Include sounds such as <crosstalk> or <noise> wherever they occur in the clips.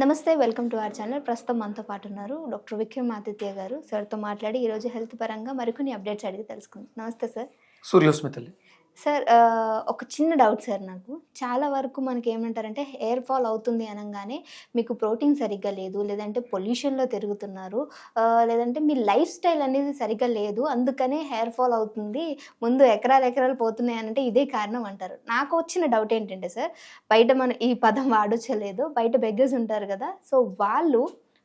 నమస్తే welcome to our channel. ప్రస్తుతం మనతో పాటు ఉన్నారు డాక్టర్ విక్రమాదిత్య గారు. సార్తో మాట్లాడి ఈరోజు హెల్త్ పరంగా మరికొన్ని అప్డేట్స్ అడిగి తెలుసుకుందాం. నమస్తే సార్. సూర్యోస్మితల్లి సార్ ఒక చిన్న డౌట్ సార్ నాకు. చాలా వరకు మనకి ఏమంటారంటే హెయిర్ ఫాల్ అవుతుంది అనగానే మీకు ప్రోటీన్ సరిగ్గా లేదు లేదంటే పొల్యూషన్లో తిరుగుతున్నారు లేదంటే మీ లైఫ్ స్టైల్ అనేది సరిగ్గా లేదు అందుకనే హెయిర్ ఫాల్ అవుతుంది ముందు ఎకరాలు ఎకరాలు పోతున్నాయి అంటే ఇదే కారణం అంటారు. నాకు వచ్చిన డౌట్ ఏంటంటే సార్ బయట మన ఈ పదం వాడొచ్చలేదు బయట బెగ్గర్స్ ఉంటారు కదా సో వాళ్ళు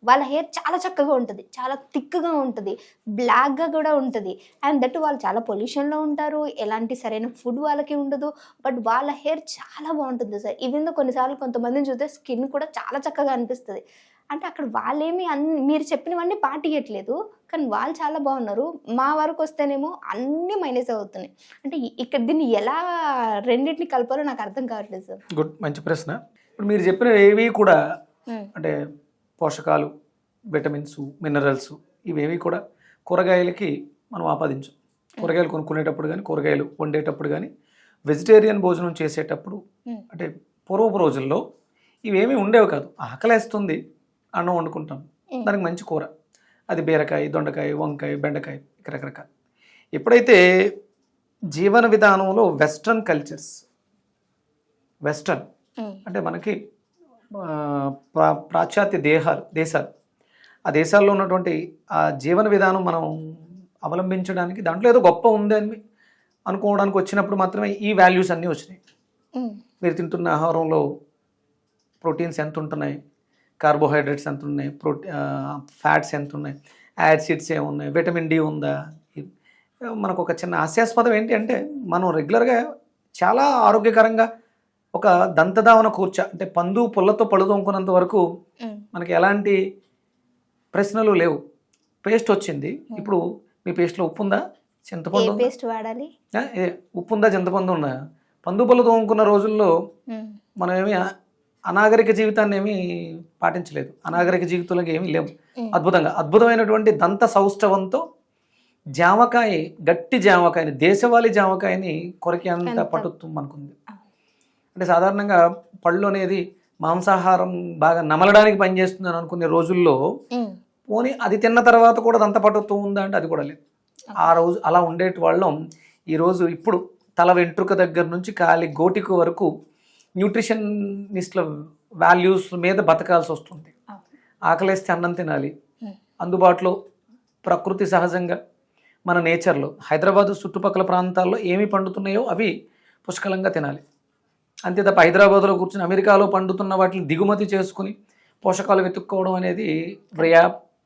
వాళ్ళ హెయిర్ చాలా చక్కగా ఉంటుంది చాలా థిక్గా ఉంటుంది బ్లాక్గా కూడా ఉంటుంది. అండ్ దట్ వాళ్ళు చాలా పొల్యూషన్లో ఉంటారు ఎలాంటి సరైన ఫుడ్ వాళ్ళకి ఉండదు బట్ వాళ్ళ హెయిర్ చాలా బాగుంటుంది సార్. ఈవెన్ కొన్నిసార్లు కొంతమందిని చూస్తే స్కిన్ కూడా చాలా చక్కగా అనిపిస్తుంది. అంటే అక్కడ వాళ్ళేమి అన్ని మీరు చెప్పినవన్నీ పాటియట్లేదు కానీ వాళ్ళు చాలా బాగున్నారు. మా వరకు వస్తేనేమో అన్నీ మైనస్ అవుతున్నాయి. అంటే ఇక్కడ దీన్ని ఎలా రెండింటిని కలపాలో నాకు అర్థం కావట్లేదు సార్. గుడ్ మంచి ప్రశ్న. ఇప్పుడు మీరు చెప్పిన ఏవి కూడా. అంటే పోషకాలు విటమిన్స్ మినరల్స్ ఇవేవి కూడా కూరగాయలకి మనం ఆపాదించం కూరగాయలు కొనుక్కునేటప్పుడు కానీ కూరగాయలు వండేటప్పుడు కానీ వెజిటేరియన్ భోజనం చేసేటప్పుడు. అంటే పూర్వపు రోజుల్లో ఇవేమీ ఉండేవి కాదు ఆకలేస్తుంది అన్నం వండుకుంటాం. దానికి మంచి కూర అది బీరకాయ దొండకాయ వంకాయ బెండకాయ ఇక రకరకాల ఎప్పుడైతే జీవన విధానంలో వెస్ట్రన్ కల్చర్స్ వెస్ట్రన్. అంటే మనకి ప్రా పాశ్చాత్య దేహాలు దేశాలు. ఆ దేశాల్లో ఉన్నటువంటి ఆ జీవన విధానం మనం అవలంబించడానికి దాంట్లో ఏదో గొప్ప ఉంది అని అనుకోవడానికి వచ్చినప్పుడు మాత్రమే ఈ వాల్యూస్ అన్నీ వచ్చినాయి. మీరు తింటున్న ఆహారంలో ప్రోటీన్స్ ఎంత ఉంటున్నాయి? కార్బోహైడ్రేట్స్ ఎంత ఉన్నాయి? ప్రోటీ ఫ్యాట్స్ ఎంత ఉన్నాయి? యాసిడ్స్ ఏమున్నాయి? విటమిన్ డి ఉందా? మనకు ఒక చిన్న హాస్యాస్పదం ఏంటి అంటే మనం రెగ్యులర్గా చాలా ఆరోగ్యకరంగా ఒక దంతధావన కూర్చ అంటే పందు పుల్లతో పళ్ళు తోముకున్నంత వరకు. మనకి ఎలాంటి ప్రశ్నలు లేవు పేస్ట్ వచ్చింది ఇప్పుడు మీ పేస్ట్లో ఉప్పు ఉందా చింతపండు? పేస్ట్ వాడాలి ఉప్పు ఉందా చింతపండు ఉందా పందు పళ్ళు తోముకున్న రోజుల్లో మ్మ్. మనం ఏమి అనాగరిక జీవితాన్ని ఏమీ పాటించలేదు అనాగరిక జీవితంలోకి ఏమీ లేవు. అద్భుతంగా అద్భుతమైనటువంటి దంత సౌష్ఠవంతో జామకాయ గట్టి జామకాయని దేశవాళీ జామకాయని కొరికి అంత ఎంత? పట్టుతూ మనకుంది. అంటే సాధారణంగా పళ్ళు అనేది మాంసాహారం బాగా నమలడానికి పనిచేస్తుంది అని అనుకునే రోజుల్లో. పోనీ అది తిన్న తర్వాత కూడా దంత పట్టుతూ ఉందా అంటే అది కూడా లేదు ఆ రోజు అలా ఉండేటి వాళ్ళం ఈరోజు ఇప్పుడు తల వెంట్రుక దగ్గర నుంచి కాలి గోటిక వరకు న్యూట్రిషనిస్ట్ల వాల్యూస్ మీద బతకాల్సి వస్తుంది. ఆకలేస్తే అన్నం తినాలి. అందుబాటులో ప్రకృతి సహజంగా మన నేచర్లో హైదరాబాద్ చుట్టుపక్కల ప్రాంతాల్లో ఏమి పండుతున్నాయో అవి పుష్కలంగా తినాలి అంతే తప్ప హైదరాబాద్లో కూర్చుని అమెరికాలో పండుతున్న వాటిని దిగుమతి చేసుకుని పోషకాలు వెతుక్కోవడం అనేది వ్యయ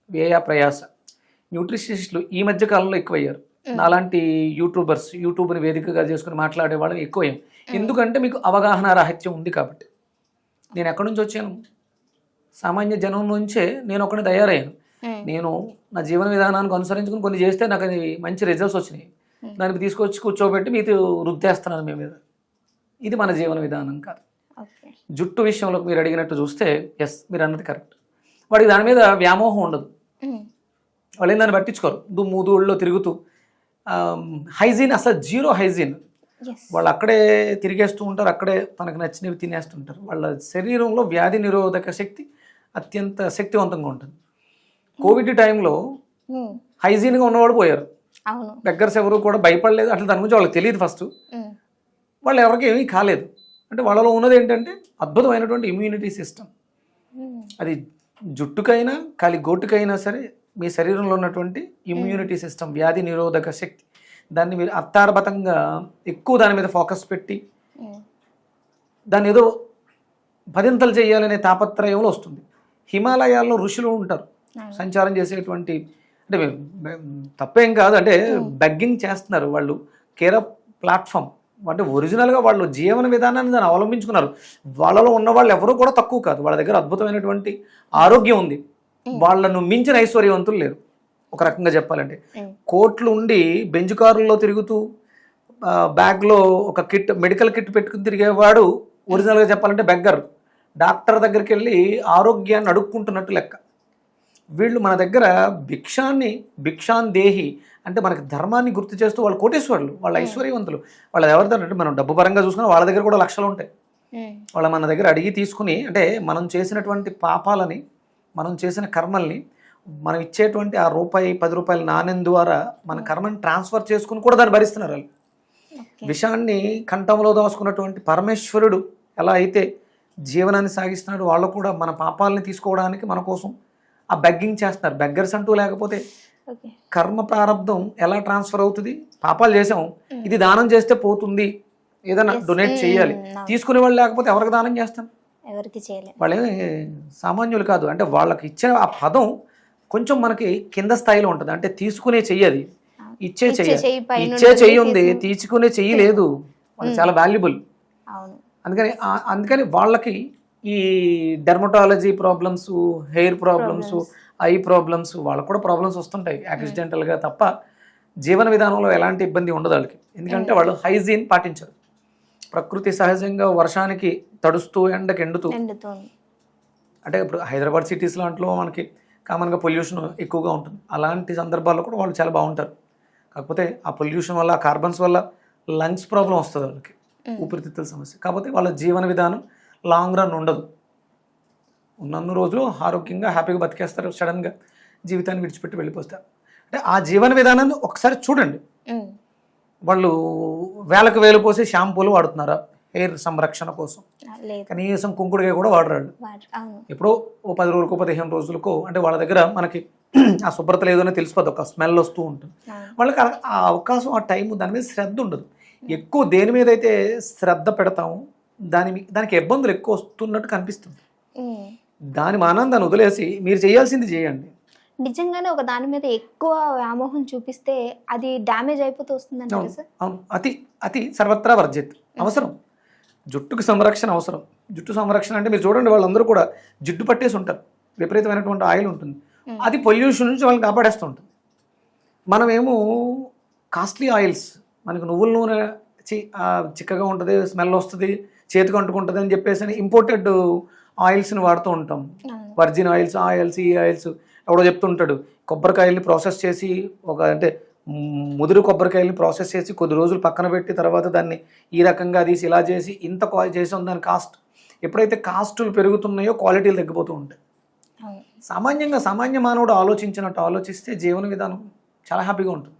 వ్యయ ప్రయాస. న్యూట్రిషనిస్టులు ఈ మధ్య కాలంలో ఎక్కువయ్యారు. నాలాంటి యూట్యూబర్స్ యూట్యూబ్ని వేదికగా చేసుకుని మాట్లాడే వాళ్ళం ఎక్కువయ్యాం ఎందుకంటే మీకు అవగాహన రాహిత్యం ఉంది కాబట్టి. నేను ఎక్కడి నుంచి వచ్చాను? సామాన్య జనం నుంచే నేను ఒకటి తయారయ్యాను. నేను నా జీవన విధానానికి అనుసరించుకుని కొన్ని చేస్తే నాకు అది మంచి రిజల్ట్స్ వచ్చినాయి. దానికి తీసుకొచ్చి కూర్చోబెట్టి మీతో రుద్దేస్తున్నాను మీ మీద. ఇది మన జీవన విధానం కాదు. జుట్టు విషయంలో మీరు అడిగినట్టు చూస్తే ఎస్ మీరు అన్నది కరెక్ట్ వాడికి దాని మీద వ్యామోహం ఉండదు. వాళ్ళు ఏం దాన్ని పట్టించుకోరు. దుమ్ము ధూళ్ళలో తిరుగుతూ హైజీన్ అసలు జీరో హైజీన్. వాళ్ళు అక్కడే తిరిగేస్తూ ఉంటారు అక్కడే తనకు నచ్చినవి తినేస్తుంటారు వాళ్ళ శరీరంలో వ్యాధి నిరోధక శక్తి అత్యంత శక్తివంతంగా ఉంటుంది. కోవిడ్ టైంలో. హైజీన్గా ఉన్నవాడు పోయారు. బెగ్గర్స్ ఎవరు కూడా భయపడలేదు. అట్లా దాని గురించి వాళ్ళకి తెలియదు ఫస్ట్. వాళ్ళు ఎవరికి ఏమీ కాలేదు. అంటే వాళ్ళలో ఉన్నది ఏంటంటే అద్భుతమైనటువంటి ఇమ్యూనిటీ సిస్టమ్ మ్మ్. అది జుట్టుకైనా కాలి గోటుకైనా సరే మీ శరీరంలో ఉన్నటువంటి ఇమ్యూనిటీ సిస్టమ్ వ్యాధి నిరోధక శక్తి దాన్ని మీరు అత్తారబతంగా ఎక్కువ దాని మీద ఫోకస్ పెట్టి మ్మ్. దాన్ని ఏదో పదింతలు చేయాలనే తాపత్రయంలో వస్తుంది. హిమాలయాల్లో ఋషులు ఉంటారు. సంచారం చేసేటువంటి అంటే తప్పేం కాదు. అంటే బెగ్గింగ్ చేస్తున్నారు వాళ్ళు. కేర్ ప్లాట్ఫామ్ అంటే ఒరిజినల్గా వాళ్ళు జీవన విధానాన్ని దాన్ని అవలంబించుకున్నారు. వాళ్ళలో ఉన్న వాళ్ళు ఎవరూ కూడా తక్కువ కాదు. వాళ్ళ దగ్గర అద్భుతమైనటువంటి ఆరోగ్యం ఉంది. వాళ్ళను మించిన ఐశ్వర్యవంతులు లేరు. ఒక రకంగా చెప్పాలంటే. కోట్లు ఉండి బెంచ్ కారుల్లో తిరుగుతూ బ్యాగ్లో ఒక కిట్ మెడికల్ కిట్ పెట్టుకుని తిరిగేవాడు ఒరిజినల్గా చెప్పాలంటే బెగ్గర్. డాక్టర్ దగ్గరికి వెళ్ళి ఆరోగ్యాన్ని అడుక్కుంటున్నట్టు లెక్క. వీళ్ళు మన దగ్గర భిక్షాన్ని భిక్షాన్ దేహి అంటే మనకి ధర్మాన్ని గుర్తు చేస్తూ వాళ్ళు కోటేశ్వరులు వాళ్ళ ఐశ్వర్యవంతులు. వాళ్ళు ఎవరిదంటే మనం డబ్బు పరంగా చూసుకున్నా వాళ్ళ దగ్గర కూడా లక్షలు ఉంటాయి. వాళ్ళ మన దగ్గర అడిగి తీసుకుని అంటే మనం చేసినటువంటి పాపాలని మనం చేసిన కర్మల్ని మనం ఇచ్చేటువంటి ఆ రూపాయి పది రూపాయల నాణ్యం ద్వారా మన కర్మని ట్రాన్స్ఫర్ చేసుకుని కూడా దాన్ని భరిస్తున్నారు వాళ్ళు. విషాన్ని కంఠంలో దాచుకున్నటువంటి పరమేశ్వరుడు ఎలా అయితే జీవనాన్ని సాగిస్తున్నాడు వాళ్ళు కూడా మన పాపాలని తీసుకోవడానికి మన కోసం ఆ బెగ్గింగ్ చేస్తున్నారు. బెగ్గర్స్ అంటూ లేకపోతే కర్మ ప్రారంధం ఎలా ట్రాన్స్ఫర్ అవుతుంది? పాపాలు చేసాం. ఇది దానం చేస్తే పోతుంది. ఏదైనా. డొనేట్ Mm, చేయాలి. No. తీసుకునే వాళ్ళు లేకపోతే ఎవరికి దానం చేస్తాం? ఎవరికి వాళ్ళేమి సామాన్యులు కాదు. అంటే వాళ్ళకి ఇచ్చిన ఆ పదం కొంచెం మనకి కింద స్థాయిలో ఉంటుంది. అంటే తీసుకునే చెయ్యది. ఇచ్చే చెయ్యి ఇచ్చే చెయ్యి ఉంది. తీసుకునే- చెయ్యి లేదు. వాళ్ళకి చాలా వాల్యుబుల్ అందుకని అందుకని వాళ్ళకి ఈ dermatology problems hair problems eye problems వాళ్ళకు కూడా ప్రాబ్లమ్స్ వస్తుంటాయి యాక్సిడెంటల్గా తప్ప జీవన విధానంలో ఎలాంటి ఇబ్బంది ఉండదు వాళ్ళకి. ఎందుకంటే వాళ్ళు హైజీన్ పాటించరు. ప్రకృతి సహజంగా వర్షానికి తడుస్తూ ఎండకి ఎండుతూ అంటే ఇప్పుడు హైదరాబాద్ సిటీస్ లాంటిలో మనకి కామన్గా పొల్యూషన్ ఎక్కువగా ఉంటుంది. అలాంటి సందర్భాల్లో కూడా వాళ్ళు చాలా బాగుంటారు. కాకపోతే ఆ పొల్యూషన్ వల్ల ఆ కార్బన్స్ వల్ల లంగ్స్ ప్రాబ్లం వస్తుంది వాళ్ళకి. ఊపిరితిత్తుల సమస్య. కాకపోతే వాళ్ళ జీవన విధానం లాంగ్ రన్ ఉండదు. ఉన్నన్ని రోజులు ఆరోగ్యంగా హ్యాపీగా బతికేస్తారు సడన్గా జీవితాన్ని విడిచిపెట్టి వెళ్ళిపోస్తారు అంటే ఆ జీవన విధానాన్ని ఒకసారి చూడండి. వాళ్ళు వేలకు వేలు పోసి షాంపూలు వాడుతున్నారా? హెయిర్ సంరక్షణ కోసం. కనీసం కుంకుడుగా కూడా వాడరాడు. ఎప్పుడో ఓ పది రోజులకో పదిహేను రోజులకో అంటే వాళ్ళ దగ్గర మనకి <clears throat> ఆ శుభ్రత లేదని తెలిసిపోద్ది. ఒక స్మెల్ వస్తూ ఉంటుంది. వాళ్ళకి ఆ- అవకాశం ఆ టైం దాని మీద శ్రద్ధ ఉండదు. ఎక్కువ దేని మీద అయితే శ్రద్ధ పెడతామో దాని దానికి ఇబ్బందులు ఎక్కువ వస్తున్నట్టు కనిపిస్తుంది. దాని మానందాన్ని వదిలేసి మీరు చేయాల్సింది చేయండి. నిజంగానే ఒక దాని మీద ఎక్కువ వ్యామోహం చూపిస్తే అది డ్యామేజ్ అయిపోతూ సార్? అవును. అతి అతి సర్వత్రా వర్జిత్. అవసరం. జుట్టుకు సంరక్షణ అవసరం. జుట్టు సంరక్షణ అంటే మీరు చూడండి వాళ్ళందరూ కూడా జిడ్డు పట్టేసి ఉంటారు. విపరీతమైనటువంటి ఆయిల్ ఉంటుంది. అది పొల్యూషన్ నుంచి వాళ్ళని కాపాడేస్తూ ఉంటుంది. మనమేమో కాస్ట్లీ ఆయిల్స్ మనకు నువ్వుల నూనె చిక్కగా ఉంటుంది స్మెల్ వస్తుంది చేతికి అంటుకుంటుంది అని చెప్పేసి ఇంపోర్టెడ్ ఆయిల్స్ని వాడుతూ ఉంటాం. వర్జిన్ ఆయిల్స్ ఆయిల్స్ ఈ ఆయిల్స్ ఎవడో చెప్తుంటాడు. కొబ్బరికాయల్ని ప్రాసెస్ చేసి ఒక అంటే ముదురు కొబ్బరికాయల్ని ప్రాసెస్ చేసి కొద్ది రోజులు పక్కన పెట్టి తర్వాత దాన్ని ఈ రకంగా తీసి ఇలా చేసి ఇంత చేసాం దాని కాస్ట్. ఎప్పుడైతే కాస్టులు పెరుగుతున్నాయో క్వాలిటీలు తగ్గిపోతూ ఉంటాయి. సామాన్యంగా సామాన్య మానవుడు ఆలోచించినట్టు ఆలోచిస్తే జీవన విధానం చాలా హ్యాపీగా ఉంటుంది.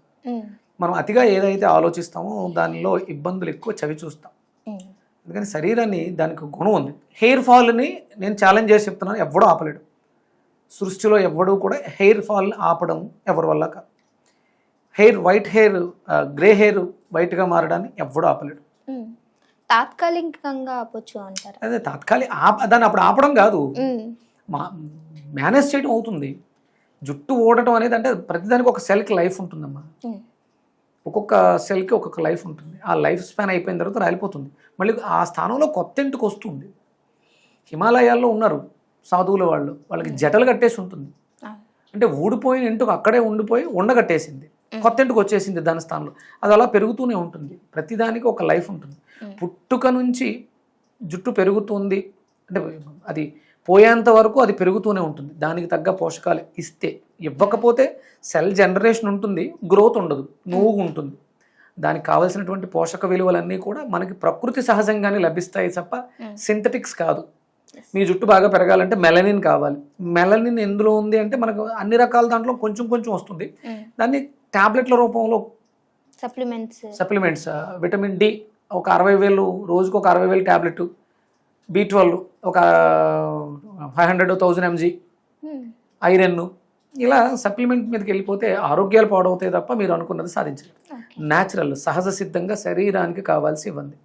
మనం అతిగా ఏదైతే ఆలోచిస్తామో దానిలో ఇబ్బందులు ఎక్కువ చవి చూస్తాం. అందుకని శరీరాన్ని దానికి గుణం ఉంది. హెయిర్ ఫాల్ని నేను ఛాలెంజ్ చేసి చెప్తున్నాను ఎవడూ ఆపలేడు. సృష్టిలో ఎవడూ కూడా హెయిర్ ఫాల్ని ఆపడం ఎవరి వల్ల కాదు. Hair white hair grey hair వైట్గా మారడాన్ని ఎవడూ ఆపలేడు. తాత్కాలికంగా ఆపొచ్చు అంటారా? అదే తాత్కాలిక ఆప దాన్ని అప్పుడు ఆపడం కాదు. మేనేజ్ చేయడం అవుతుంది. జుట్టు ఓడటం అనేది అంటే ప్రతిదానికి ఒక సెల్కి లైఫ్ ఉంటుందమ్మా. ఒక్కొక్క సెల్కి ఒక్కొక్క లైఫ్ ఉంటుంది. ఆ లైఫ్ స్పాన్ అయిపోయిన తర్వాత రాలిపోతుంది. మళ్ళీ ఆ స్థానంలో కొత్త ఇంటికి వస్తుంది. హిమాలయాల్లో ఉన్నారు సాధువుల వాళ్ళు. వాళ్ళకి జటలు కట్టేసి ఉంటుంది. అంటే ఊడిపోయిన ఇంటికి అక్కడే ఉండిపోయి ఉండగట్టేసింది. కొత్త ఇంటికి వచ్చేసింది దాని స్థానంలో. అది అలా పెరుగుతూనే ఉంటుంది. ప్రతిదానికి ఒక లైఫ్ ఉంటుంది. పుట్టుక నుంచి జుట్టు పెరుగుతుంది. అంటే అది పోయేంత వరకు అది పెరుగుతూనే ఉంటుంది. దానికి తగ్గ పోషకాలు ఇస్తే. ఇవ్వకపోతే సెల్ జనరేషన్ ఉంటుంది గ్రోత్ ఉండదు నువ్వు ఉంటుంది. దానికి కావలసినటువంటి పోషక విలువలన్నీ కూడా మనకి ప్రకృతి సహజంగానే లభిస్తాయి తప్ప Mm. సింథటిక్స్ కాదు. మీ జుట్టు బాగా పెరగాలంటే మెలనిన్ కావాలి. మెలనిన్ ఎందులో ఉంది అంటే మనకు అన్ని రకాల దాంట్లో కొంచెం కొంచెం వస్తుంది. ఉమ్. దాన్ని టాబ్లెట్ల రూపంలో సప్లిమెంట్స్. సప్లిమెంట్స్ విటమిన్ డి ఒక అరవై వేలు రోజుకు ఒక అరవై వేలు ట్యాబ్లెట్ బి ట్వెల్వ్ ఒక five hundred thousand mg. Iron ఇలా సప్లిమెంట్ మీదకి వెళ్ళిపోతే ఆరోగ్యాలు పాడవుతాయి తప్ప మీరు అనుకున్నది సాధించలేరు ఓకే న్యాచురల్ సహజ సిద్ధంగా శరీరానికి కావాల్సి ఇవ్వండి.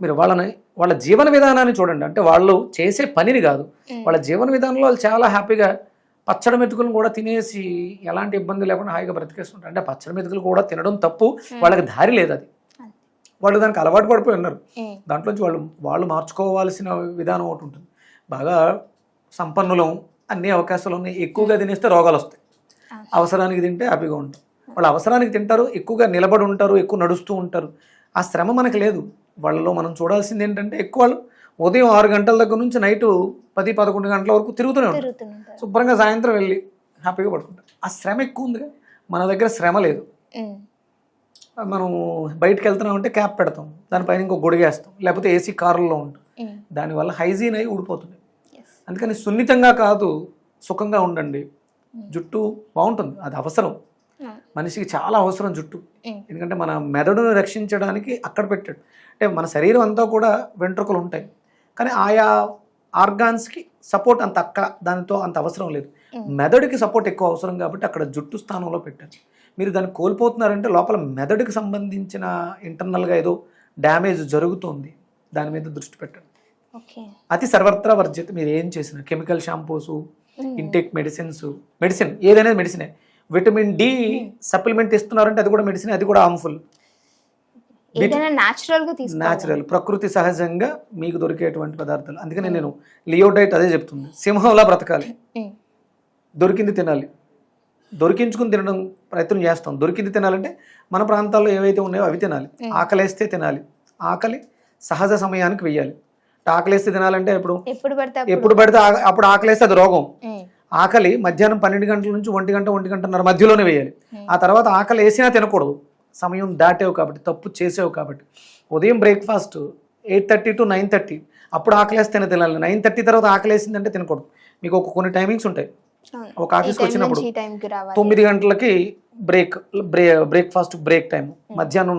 మీరు వాళ్ళని వాళ్ళ జీవన విధానాన్ని చూడండి అంటే వాళ్ళు చేసే పనిని కాదు. వాళ్ళ జీవన విధానంలో వాళ్ళు చాలా హ్యాపీగా పచ్చడి మెతుకులను కూడా తినేసి ఎలాంటి ఇబ్బంది లేకుండా హాయిగా బ్రతికేస్తుంటారు అంటే పచ్చడి మెతుకులు కూడా తినడం తప్పు వాళ్ళకి దారి లేదు అది. వాళ్ళు దానికి అలవాటు పడిపోయి ఉన్నారు. దాంట్లోంచి వాళ్ళు వాళ్ళు మార్చుకోవాల్సిన విధానం ఒకటి ఉంటుంది. బాగా సంపన్నులం అన్ని అవకాశాలు ఉన్నాయి. ఎక్కువగా తినేస్తే రోగాలు వస్తాయి. అవసరానికి తింటే హ్యాపీగా ఉంటాం వాళ్ళు అవసరానికి తింటారు ఎక్కువగా నిలబడి ఉంటారు ఎక్కువ నడుస్తూ ఉంటారు. ఆ శ్రమ మనకు లేదు. వాళ్ళలో మనం చూడాల్సింది ఏంటంటే ఎక్కువ వాళ్ళు ఉదయం ఆరు గంటల దగ్గర నుంచి నైట్ పది పదకొండు గంటల వరకు తిరుగుతూనే ఉంటారు. శుభ్రంగా సాయంత్రం వెళ్ళి హ్యాపీగా పడుకుంటారు. ఆ శ్రమ ఎక్కువ ఉందిగా. మన దగ్గర శ్రమ లేదు. మనం బయటకు వెళ్తున్నాం అంటే క్యాప్ పెడతాం. దానిపైన ఇంకో గొడిగేస్తాం. లేకపోతే ఏసీ కారులో ఉంటాం. దానివల్ల హైజీన్ అయి ఊడిపోతుంది. అందుకని సున్నితంగా కాదు సుఖంగా ఉండండి. జుట్టు బాగుంటుంది. అది అవసరం. మనిషికి చాలా అవసరం జుట్టు. ఎందుకంటే మన మెదడును రక్షించడానికి అక్కడ పెట్టాడు. అంటే మన శరీరం అంతా కూడా వెంట్రుకలు ఉంటాయి. కానీ ఆయా ఆర్గాన్స్కి సపోర్ట్ అంత అక్క దానితో అంత అవసరం లేదు. మెదడుకి సపోర్ట్ ఎక్కువ అవసరం కాబట్టి అక్కడ జుట్టు స్థానంలో పెట్టారు. మీరు దాన్ని కోల్పోతున్నారంటే లోపల మెదడుకి సంబంధించిన ఇంటర్నల్గా ఏదో డ్యామేజ్ జరుగుతుంది. దాని మీద దృష్టి పెట్టండి. అతి సర్వత్రా వర్జిత మీరు ఏం చేసిన chemical shampoos intake medicines medicine ఏదైనా మెడిసినే. విటమిన్ డి సప్లిమెంట్ ఇస్తున్నారంటే అది కూడా మెడిసిన్ అది కూడా హార్మ్ఫుల్. న్యాచురల్ ప్రకృతి సహజంగా మీకు దొరికేటువంటి పదార్థాలు. అందుకనే నేను లియో డైట్ అదే చెప్తుంది. సింహంలా బ్రతకాలి. దొరికింది తినాలి. దొరికించుకుని తినడం ప్రయత్నం చేస్తాం. దొరికింది తినాలంటే మన ప్రాంతాల్లో ఏవైతే ఉన్నాయో అవి తినాలి. ఆకలేస్తే తినాలి. ఆకలి సహజ సమయానికి వెయ్యాలి ఆకలేస్తే తినాలంటే ఇప్పుడు ఎప్పుడు పడితే ఎప్పుడు పడితే ఆ- అప్పుడు ఆకలేస్తే అది రోగం. ఆకలి మధ్యాహ్నం పన్నెండు గంటల నుంచి ఒంటి గంట ఒంటి గంటన్నర మధ్యలోనే వేయాలి. ఆ తర్వాత ఆకలి వేసినా తినకూడదు. సమయం దాటేవు కాబట్టి తప్పు చేసేవు కాబట్టి. ఉదయం breakfast eight thirty to nine thirty. అప్పుడు ఆకలేస్తేనే తినాలి. నైన్ థర్టీ తర్వాత ఆకలేసిందంటే తినకూడదు. మీకు ఒక కొన్ని టైమింగ్స్ ఉంటాయి. ఒక ఆఫీస్కి వచ్చినప్పుడు తొమ్మిది గంటలకి బ్రేక్ బ్రే బ్రేక్ఫాస్ట్ బ్రేక్ టైం. మధ్యాహ్నం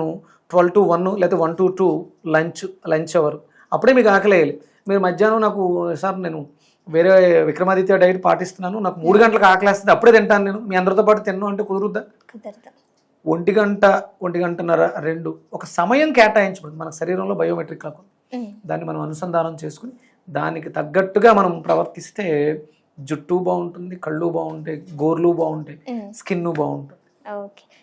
ట్వెల్వ్ టు వన్ లేదా one to two lunch lunch hour. అప్పుడే మీకు ఆకలి వేయాలి. మీరు మధ్యాహ్నం నాకు సార్ నేను వేరే విక్రమాదిత్య డైట్ పాటిస్తున్నాను. నాకు మూడు గంటలకు ఆకలేస్తుంది అప్పుడే తింటాను నేను. మీ అందరితో పాటు తిన్నాను అంటే కుదురుద్దా? కుదరదు. ఒంటి గంట ఒంటి గంటన్నర రెండు. ఒక సమయం కేటాయించబడింది. మన శరీరంలో బయోమెట్రిక్ ఉమ్, దాన్ని మనం అనుసంధానం చేసుకుని దానికి తగ్గట్టుగా మనం ప్రవర్తిస్తే జుట్టు బాగుంటుంది కళ్ళు బాగుంటాయి గోర్లు బాగుంటాయి స్కిన్ బాగుంటుంది. ఓకే.